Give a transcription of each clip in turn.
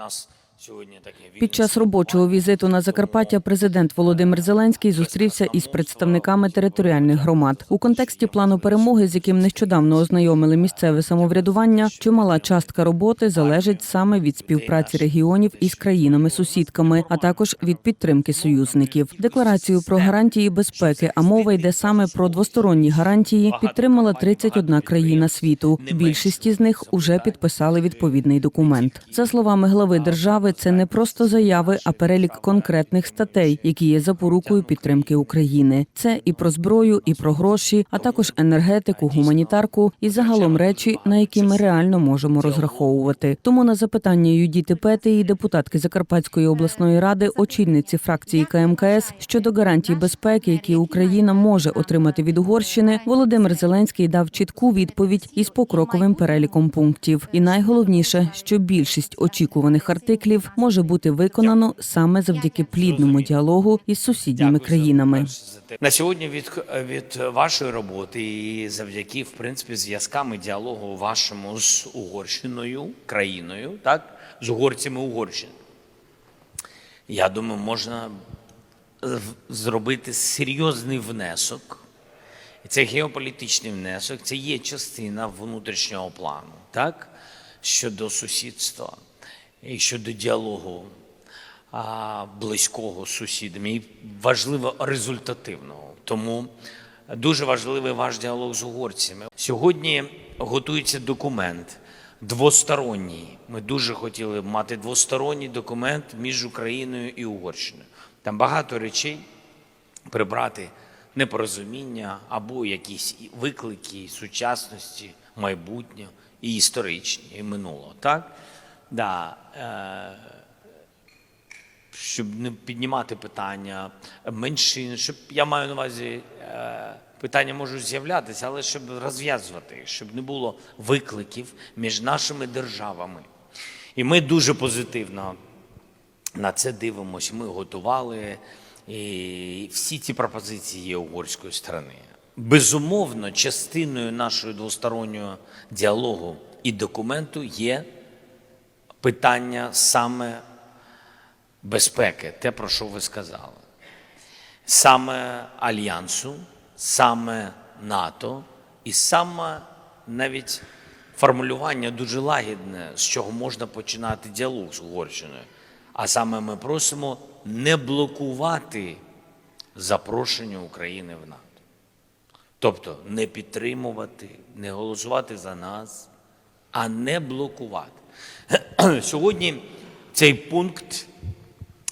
нас сьогодні таке Під час робочого візиту на Закарпаття президент Володимир Зеленський зустрівся із представниками територіальних громад у контексті плану перемоги, з яким нещодавно ознайомили місцеве самоврядування. Чимала частка роботи залежить саме від співпраці регіонів із країнами-сусідками, а також від підтримки союзників. Декларацію про гарантії безпеки, а мова йде саме про двосторонні гарантії. Підтримала 31 країна світу. Більшість із них уже підписали відповідний документ. За словами глави держави, це не просто заяви, а перелік конкретних статей, які є запорукою підтримки України. Це і про зброю, і про гроші, а також енергетику, гуманітарку і загалом речі, на які ми реально можемо розраховувати. Тому на запитання Юдіти Петеї, депутатки Закарпатської обласної ради, очільниці фракції КМКС щодо гарантій безпеки, які Україна може отримати від Угорщини, Володимир Зеленський дав чітку відповідь із покроковим переліком пунктів. І найголовніше, що більшість очікуваних артиклів може бути виконано саме завдяки плідному діалогу із сусідніми країнами. На сьогодні від, від вашої роботи і завдяки в принципі зв'язкам діалогу вашому з Угорщиною, країною, так, з угорцями Угорщини. Я думаю, можна зробити серйозний внесок. Це геополітичний внесок, це є частина внутрішнього плану, так? Щодо сусідства і щодо діалогу близького з сусідами, і важливо результативного. Тому дуже важливий ваш діалог з угорцями. Сьогодні готується документ двосторонній. Ми дуже хотіли мати двосторонній документ між Україною і Угорщиною. Там багато речей прибрати непорозуміння або якісь виклики сучасності, майбутнього і історичні, і минулого. Так? Да, е, щоб не піднімати питання меншин, щоб я маю на увазі, е, питання можуть з'являтися, але щоб розв'язувати, щоб не було викликів між нашими державами. І ми дуже позитивно на це дивимося. Ми готували і всі ці пропозиції є угорської сторони. Безумовно, частиною нашого двостороннього діалогу і документу є питання саме безпеки, те, про що ви сказали. Саме Альянсу, саме НАТО і саме навіть формулювання дуже лагідне, з чого можна починати діалог з Угорщиною. А саме ми просимо не блокувати запрошення України в НАТО. Тобто не підтримувати, не голосувати за нас, а не блокувати. Сьогодні цей пункт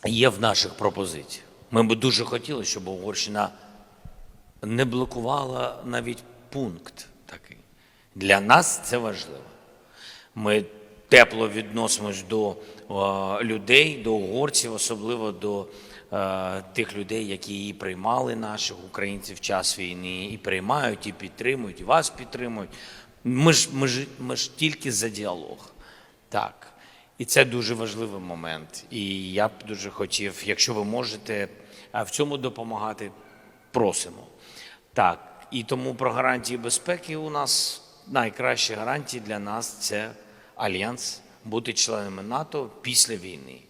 є в наших пропозиціях. Ми би дуже хотіли, щоб Угорщина не блокувала навіть пункт такий. Для нас це важливо. Ми тепло відносимось до е, людей, до угорців, особливо до е, тих людей, які її приймали, наших українців в час війни, і приймають, і підтримують, і вас підтримують. Ми ж, ми ж, ми ж тільки за діалог. Так. І це дуже важливий момент. І я б дуже хотів, якщо ви можете в цьому допомагати, просимо. Так, і тому про гарантії безпеки у нас найкращі гарантії для нас це альянс, бути членами НАТО після війни.